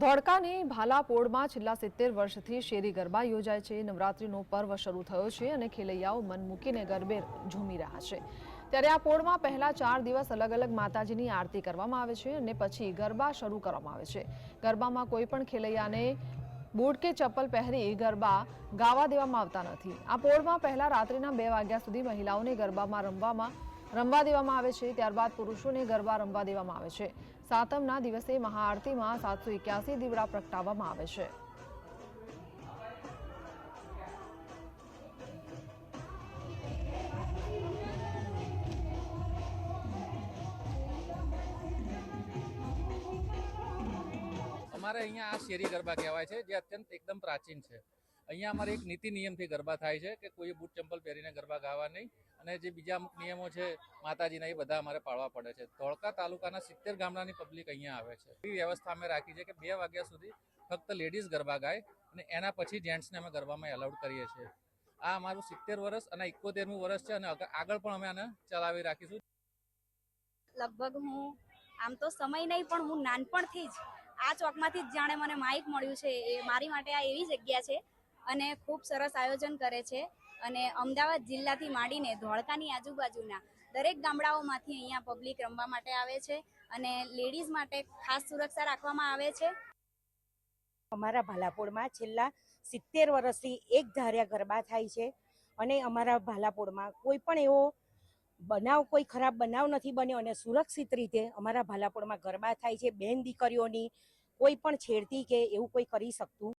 ધોળકાની ભાલાપોળમાં છેલ્લા સિત્તેર વર્ષથી શેરી ગરબા યોજાય છે. નવરાત્રીનો પર્વ શરૂ થયો છે અને ખેલૈયાઓ મન મૂકીને ગરબે ઝૂમી રહ્યા છે. ત્યારે આ પોળમાં પહેલા ચાર દિવસ અલગ અલગ માતાજીની આરતી કરવામાં આવે છે અને પછી ગરબા શરૂ કરવામાં આવે છે. ગરબામાં કોઈ પણ ખેલૈયાને બૂટ કે ચપ્પલ પહેરી ગરબા ગાવા દેવામાં આવતા નથી. આ પોળમાં પહેલા રાત્રિના બે વાગ્યા સુધી મહિલાઓને ગરબામાં રમવામાં રમવા દેવામાં આવે છે, ત્યારબાદ પુરુષોને ગરબા રમવા દેવામાં આવે છે. સાતમના દિવસે મહાઆરતીમાં સાતસો એક્યાસી દીવડા પ્રગટાવવામાં આવે છે. અમારે અહીંયા આ શેરી ગરબા કહેવાય છે, જે અત્યંત એકદમ પ્રાચીન છે. અહીંયા અમારે એક નીતિ નિયમથી ગરબા થાય છે કે કોઈ બૂટ ચંપલ પહેરીને ગરબા ગાવા નહીં. અને જે બીજા અમુક નિયમો છે, માતાજીના એ બધા અમારે પાળવા પડે છે. ધોળકા તાલુકાના સિત્તેર ગામડાની પબ્લિક અહીંયા આવે છે. એવી વ્યવસ્થા અમે રાખી છે કે બે વાગ્યા સુધી ફક્ત લેડીઝ ગરબા ગાય અને એના પછી જેન્ટ્સને અમે ગરબામાં એલાઉડ કરીએ છીએ. આ અમારું સિત્તેર વર્ષ અને ઇકોતેરમું વર્ષ છે અને આગળ પણ અમે આને ચલાવી રાખીશું. લગભગ હું, આમ તો સમય નહીં, પણ હું નાનપણથી જ આ ચોકમાંથી જ જાણે મને માઇક મળ્યું છે. એ મારી માટે આ એવી જગ્યા છે અને ખૂબ સરસ આયોજન કરે છે. અને અમદાવાદ જિલ્લાથી માંડીને ધોળકાની આજુબાજુના દરેક ગામડાઓમાંથી અહીંયા પબ્લિક રમવા માટે આવે છે અને લેડીઝ માટે ખાસ સુરક્ષા રાખવામાં આવે છે. અમારા ભાલાપોળમાં છેલ્લા સિત્તેર વર્ષથી એક ધાર્યા ગરબા થાય છે અને અમારા ભાલાપોળમાં કોઈ પણ એવો બનાવ, કોઈ ખરાબ બનાવ નથી બન્યો અને સુરક્ષિત રીતે અમારા ભાલાપોળમાં ગરબા થાય છે. બેન દીકરીઓની કોઈ પણ છેડતી કે એવું કોઈ કરી શકતું